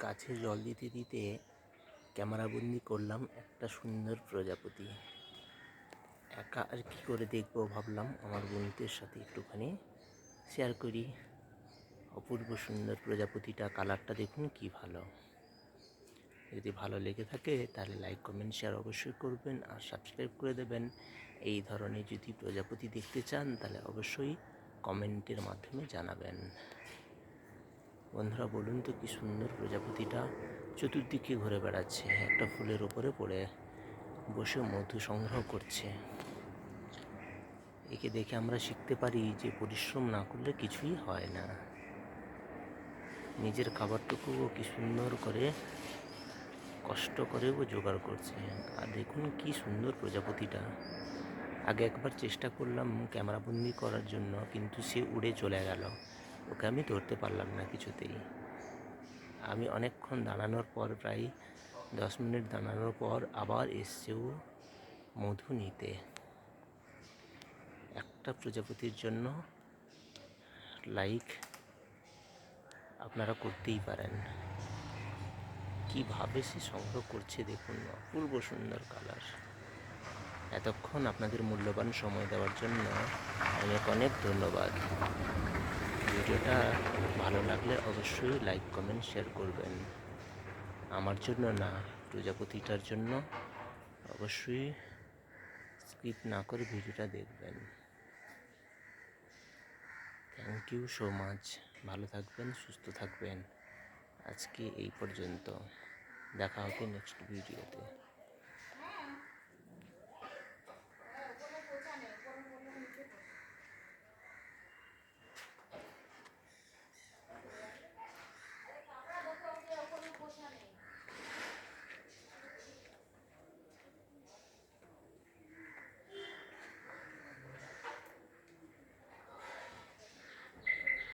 গাছে জল দিতে দিতে ক্যামেরাবন্দি করলাম একটা সুন্দর প্রজাপতি। একা আর কি করে দেখব ভাবলাম, আমার বন্ধুদের সাথে একটুখানি শেয়ার করি। অপূর্ব সুন্দর প্রজাপতিটা কালারটা দেখুন কি ভালো। যদি ভালো লেগে থাকে তাহলে লাইক কমেন্ট শেয়ার অবশ্যই করবেন আর সাবস্ক্রাইব করে দেবেন। এই ধরনের যদি প্রজাপতি দেখতে চান তাহলে অবশ্যই কমেন্টের মাধ্যমে জানাবেন। বন্ধুরা, বলুন তো কি সুন্দর প্রজাপতিটা চতুর্দিকে ঘুরে বেড়াচ্ছে। একটা ফুলের ওপরে পড়ে বসে মধু সংগ্রহ করছে। একে দেখে আমরা শিখতে পারি যে পরিশ্রম না করলে কিছুই হয় না। নিজের খাবারটুকুও কি সুন্দর করে, কষ্ট করেও জোগাড় করছে। আর দেখুন কি সুন্দর প্রজাপতিটা। আগে একবার চেষ্টা করলাম ক্যামেরাবন্দি করার জন্য, কিন্তু সে উড়ে চলে গেল। ওকে আমি ধরতে পারলাম না কিছুতেই। আমি অনেকক্ষণ দাঁড়ানোর পর প্রায় দশ মিনিট দাঁড়ানোর পর আবার এসছেও মধু নিতে। একটা প্রজাপতির জন্য লাইক আপনারা করতেই পারেন। কীভাবে সে সংগ্রহ করছে দেখুন, অপূর্ব সুন্দর কালার এতক্ষণ আপনাদের মূল্যবান সময় দেওয়ার জন্য অনেক অনেক ধন্যবাদ। ভিডিওটা ভালো লাগলে অবশ্যই লাইক, কমেন্ট শেয়ার করবেন। আমার জন্য না, প্রজাপতিটার জন্য। অবশ্যই স্কিপ না করে ভিডিওটা দেখবেন। থ্যাংক ইউ সো মাচ ভালো থাকবেন, সুস্থ থাকবেন। আজকে এই পর্যন্ত। দেখা হবে নেক্সট ভিডিওতে